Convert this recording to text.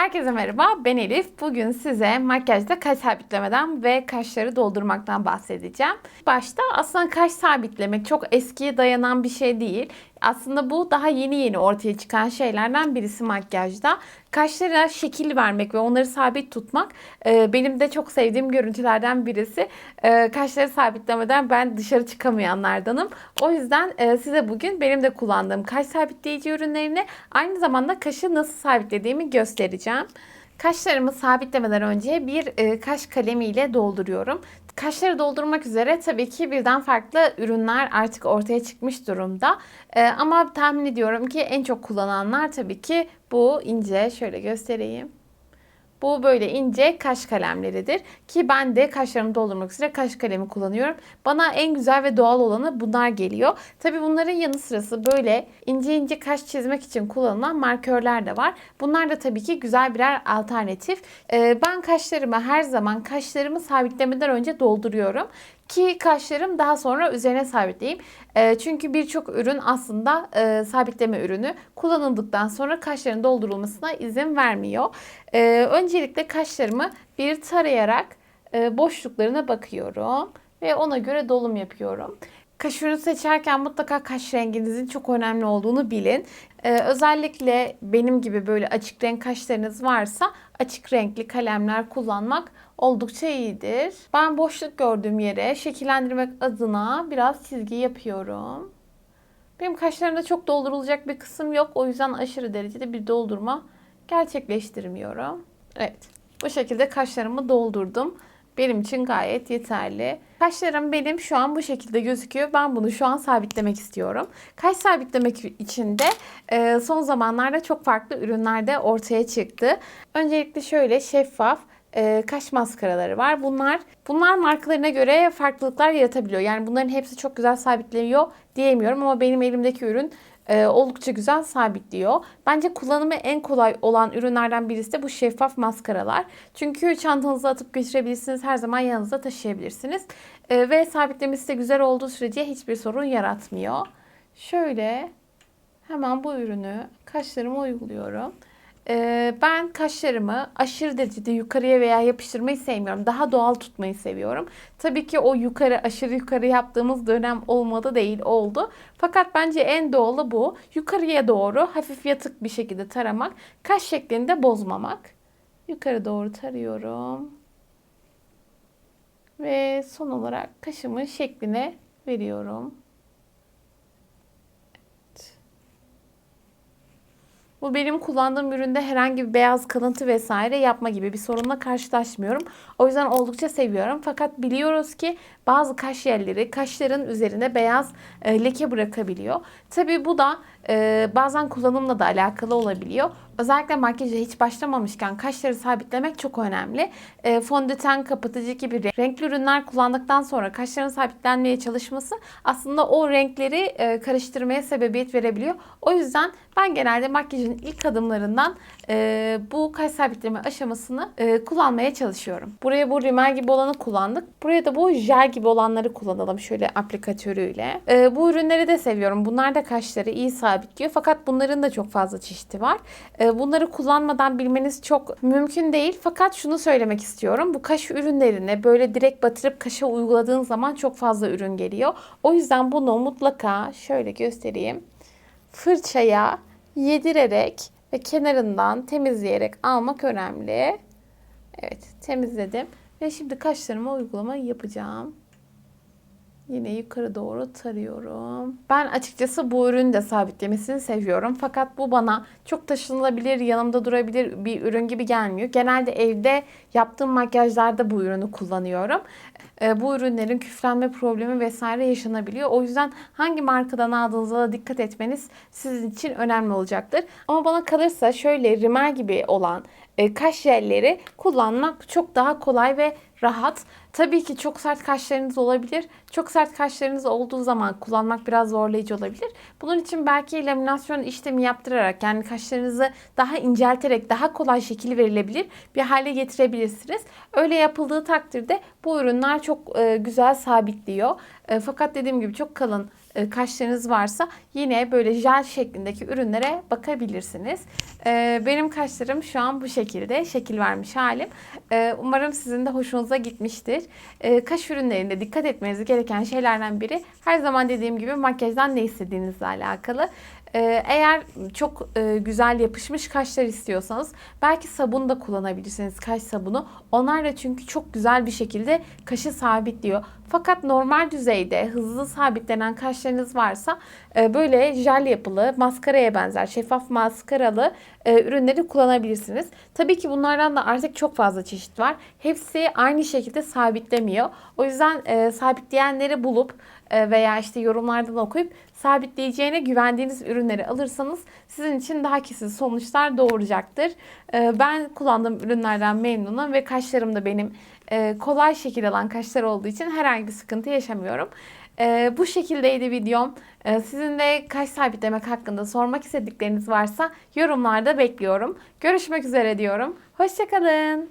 Herkese merhaba, ben Elif. Bugün size makyajda kaş sabitlemeden ve kaşları doldurmaktan bahsedeceğim. Başta aslında kaş sabitlemek çok eskiye dayanan bir şey değil. Aslında bu daha yeni yeni ortaya çıkan şeylerden birisi makyajda. Kaşlara şekil vermek ve onları sabit tutmak e, benim de çok sevdiğim görüntülerden birisi. E, kaşları sabitlemeden ben dışarı çıkamayanlardanım. O yüzden e, size bugün benim de kullandığım kaş sabitleyici ürünlerini aynı zamanda kaşı nasıl sabitlediğimi göstereceğim. Kaşlarımı sabitlemeden önce bir e, kaş kalemiyle dolduruyorum. Kaşları doldurmak üzere tabii ki birden farklı ürünler artık ortaya çıkmış durumda. E, ama tahmin ediyorum ki en çok kullananlar tabii ki bu ince şöyle göstereyim. Bu böyle ince kaş kalemleridir. Ki ben de kaşlarımı doldurmak üzere kaş kalemi kullanıyorum. Bana en güzel ve doğal olanı bunlar geliyor. Tabi bunların yanı sırası böyle ince ince kaş çizmek için kullanılan markörler de var. Bunlar da tabii ki güzel birer alternatif. Ee, ben kaşlarımı her zaman kaşlarımı sabitlemeden önce dolduruyorum ki kaşlarım daha sonra üzerine sabitleyeyim. E, çünkü birçok ürün aslında e, sabitleme ürünü kullanıldıktan sonra kaşların doldurulmasına izin vermiyor. E, öncelikle kaşlarımı bir tarayarak e, boşluklarına bakıyorum ve ona göre dolum yapıyorum. Kaş ürünü seçerken mutlaka kaş renginizin çok önemli olduğunu bilin. Ee, özellikle benim gibi böyle açık renk kaşlarınız varsa açık renkli kalemler kullanmak oldukça iyidir. Ben boşluk gördüğüm yere şekillendirmek adına biraz çizgi yapıyorum. Benim kaşlarımda çok doldurulacak bir kısım yok. O yüzden aşırı derecede bir doldurma gerçekleştirmiyorum. Evet. Bu şekilde kaşlarımı doldurdum. Benim için gayet yeterli. Kaşlarım benim şu an bu şekilde gözüküyor. Ben bunu şu an sabitlemek istiyorum. Kaş sabitlemek için de e, son zamanlarda çok farklı ürünler de ortaya çıktı. Öncelikle şöyle şeffaf e, kaş maskaraları var. Bunlar bunlar markalarına göre farklılıklar yaratabiliyor. Yani bunların hepsi çok güzel sabitliyor diyemiyorum ama benim elimdeki ürün e, oldukça güzel sabitliyor. Bence kullanımı en kolay olan ürünlerden birisi de bu şeffaf maskaralar. Çünkü çantanıza atıp götürebilirsiniz. Her zaman yanınızda taşıyabilirsiniz. E, ve sabitlemesi de güzel olduğu sürece hiçbir sorun yaratmıyor. Şöyle hemen bu ürünü kaşlarıma uyguluyorum. Ee, ben kaşlarımı aşırı derecede yukarıya veya yapıştırmayı sevmiyorum. Daha doğal tutmayı seviyorum. Tabii ki o yukarı aşırı yukarı yaptığımız dönem olmadı değil oldu. Fakat bence en doğalı bu. Yukarıya doğru hafif yatık bir şekilde taramak. Kaş şeklini de bozmamak. Yukarı doğru tarıyorum. Ve son olarak kaşımın şekline veriyorum. Bu benim kullandığım üründe herhangi bir beyaz kalıntı vesaire yapma gibi bir sorunla karşılaşmıyorum. O yüzden oldukça seviyorum. Fakat biliyoruz ki bazı kaş yerleri kaşların üzerine beyaz e, leke bırakabiliyor. Tabi bu da e, bazen kullanımla da alakalı olabiliyor. Özellikle makyaja hiç başlamamışken kaşları sabitlemek çok önemli. E, fondöten, kapatıcı gibi renkli ürünler kullandıktan sonra kaşların sabitlenmeye çalışması aslında o renkleri e, karıştırmaya sebebiyet verebiliyor. O yüzden ben genelde makyajın ilk adımlarından e, bu kaş sabitleme aşamasını e, kullanmaya çalışıyorum. Buraya bu rimel gibi olanı kullandık. Buraya da bu jel gibi olanları kullanalım şöyle aplikatörüyle. E, bu ürünleri de seviyorum. Bunlar da kaşları iyi sabitliyor. Fakat bunların da çok fazla çeşidi var. E, bunları kullanmadan bilmeniz çok mümkün değil. Fakat şunu söylemek istiyorum. Bu kaş ürünlerine böyle direkt batırıp kaşa uyguladığın zaman çok fazla ürün geliyor. O yüzden bunu mutlaka şöyle göstereyim. Fırçaya yedirerek ve kenarından temizleyerek almak önemli. Evet temizledim. Ve şimdi kaşlarıma uygulama yapacağım. Yine yukarı doğru tarıyorum. Ben açıkçası bu ürünü de sabitlemesini seviyorum. Fakat bu bana çok taşınılabilir, yanımda durabilir bir ürün gibi gelmiyor. Genelde evde yaptığım makyajlarda bu ürünü kullanıyorum. E, bu ürünlerin küflenme problemi vesaire yaşanabiliyor. O yüzden hangi markadan aldığınıza da dikkat etmeniz sizin için önemli olacaktır. Ama bana kalırsa şöyle rimel gibi olan e, kaş jelleri kullanmak çok daha kolay ve rahat. Tabii ki çok sert kaşlarınız olabilir. Çok sert kaşlarınız olduğu zaman kullanmak biraz zorlayıcı olabilir. Bunun için belki laminasyon işlemi yaptırarak yani kaşlarınızı daha incelterek daha kolay şekil verilebilir bir hale getirebilirsiniz. Öyle yapıldığı takdirde bu ürünler çok e, güzel sabitliyor. E, fakat dediğim gibi çok kalın e, kaşlarınız varsa yine böyle jel şeklindeki ürünlere bakabilirsiniz. E, benim kaşlarım şu an bu şekilde şekil vermiş halim. E, umarım sizin de hoşunuza gitmiştir. E, kaş ürünlerinde dikkat etmeniz gereken şeylerden biri her zaman dediğim gibi makyajdan ne istediğinizle alakalı. Ee, Eğer çok e, güzel yapışmış kaşlar istiyorsanız belki sabun da kullanabilirsiniz kaş sabunu. Onlar da çünkü çok güzel bir şekilde kaşı sabitliyor. Fakat normal düzeyde hızlı sabitlenen kaşlarınız varsa e, böyle jel yapılı, maskaraya benzer, şeffaf maskaralı e, ürünleri kullanabilirsiniz. Tabii ki bunlardan da artık çok fazla çeşit var. Hepsi aynı şekilde sabitlemiyor. O yüzden sabitleyenleri bulup veya işte yorumlardan okuyup sabitleyeceğine güvendiğiniz ürünleri alırsanız sizin için daha kesin sonuçlar doğuracaktır. E, Ben kullandığım ürünlerden memnunum ve kaşlarım da benim e, kolay şekil alan kaşlar olduğu için herhangi bir sıkıntı yaşamıyorum. E, Bu şekildeydi videom. E, Sizin de kaş sabitlemek hakkında sormak istedikleriniz varsa yorumlarda bekliyorum. Görüşmek üzere diyorum. Hoşçakalın.